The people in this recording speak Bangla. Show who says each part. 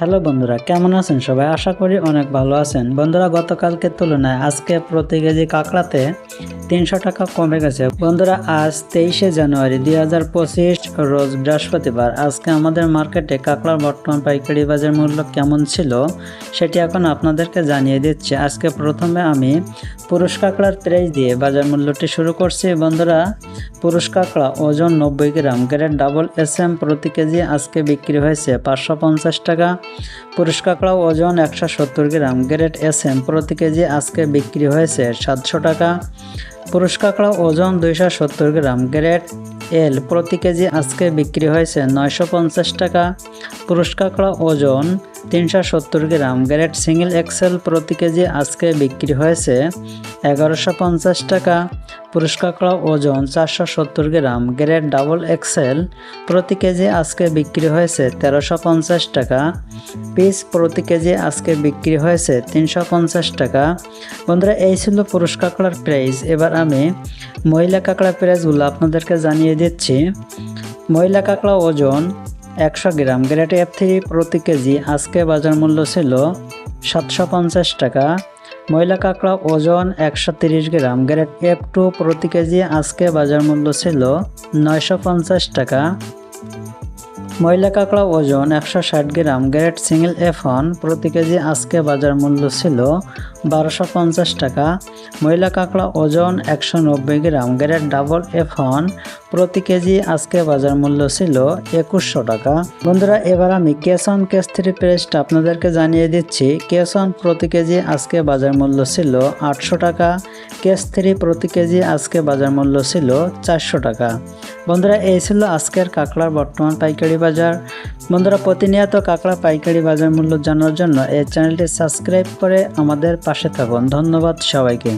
Speaker 1: হ্যালো বন্ধুরা, কেমন আছেন সবাই? আশা করি অনেক ভালো আছেন। বন্ধুরা, গতকালকে তুলনায় আজকে প্রতি কেজি কাঁকড়াতে তিনশো টাকা কমে গেছে। বন্ধুরা, আজ তেইশে জানুয়ারি দুই হাজার পঁচিশ, রোজ বৃহস্পতিবার। আজকে আমাদের মার্কেটে কাঁকড়ার বর্তমান পাইকারি বাজার মূল্য কেমন ছিল সেটি এখন আপনাদেরকে জানিয়ে দিচ্ছি। আজকে প্রথমে আমি পুরুষ কাঁকড়ার প্রাইস দিয়ে বাজার মূল্যটি শুরু করছি। বন্ধুরা, পুরুষ কাঁকড়া ওজন নব্বই gram, grade double S M প্রতি কেজি আজকে বিক্রি হয়েছে পাঁচশো পঞ্চাশ টাকা। পুরুষ কাঁকড়া ওজন একশো সত্তর গ্রাম, গ্রেড এস এম প্রতি কেজি আজকে বিক্রি হয়েছে সাতশো টাকা। পুরুষ কাঁকড়া ওজন দুইশো সত্তর গ্রাম। গ্রেড এল, প্রতি কেজি আজকে বিক্রি হয়েছে নয়শো পঞ্চাশ টাকা। পুরুষ কাঁকড়া ওজন তিনশো সত্তর গ্রাম। গ্রেড সিঙ্গেল এক্সেল প্রতি কেজি আজকে বিক্রি হয়েছে এগারোশো পঞ্চাশ টাকা। পুরুষ কাঁকড়া ওজন চারশো সত্তর গ্রাম, গ্রেড ডাবল এক্সেল প্রতি কেজি আজকে বিক্রি হয়েছে তেরোশো পঞ্চাশ টাকা। পিস প্রতি কেজি আজকে বিক্রি হয়েছে তিনশো পঞ্চাশ টাকা। বন্ধুরা, এই ছিল পুরুষ কাঁকড়ার প্রাইস এবার আমি মহিলা কাঁকড়া প্রাইসগুলো আপনাদেরকে জানিয়ে দিচ্ছি। মহিলা কাঁকড়া ওজন একশো গ্রাম, গ্রেড এফ থ্রি প্রতি কেজি আজকে বাজার মূল্য ছিল সাতশো পঞ্চাশ টাকা। ময়লা কাঁকড়া ওজন একশো গ্রাম। গ্রেড এফ টু প্রতি কেজি আজকে বাজার মূল্য ছিল নয়শো পঞ্চাশ টাকা। ময়লা কাঁকড়া ওজন একশো ষাট gram, grade single F one প্রতি কেজি আজকে বাজার মূল্য ছিল বারোশো পঞ্চাশ টাকা। ময়লা কাঁকড়া ওজন একশো নব্বই gram, grade double F one প্রতি কেজি আজকে বাজার মূল্য ছিল একুশশো টাকা। বন্ধুরা, এবার আমি ক্যাশ অন ক্যাশ থ্রি প্রেসটা আপনাদেরকে জানিয়ে দিচ্ছি। ক্যাশ অন প্রতি কেজি আজকে বাজার মূল্য ছিল আটশো টাকা। ক্যাশ থ্রি প্রতি কেজি আজকে বাজার মূল্য ছিল চারশো টাকা। বন্ধুরা, এই ছিল আজকের কাঁকড়ার বর্তমান পাইকারি বাজার। বন্ধুরা, প্রতিনিয়ত কাঁকড়া পাইকারি বাজার মূল্য জানার জন্য এই চ্যানেলটি সাবস্ক্রাইব করে আমাদের পাশে থাকুন। ধন্যবাদ সবাইকে।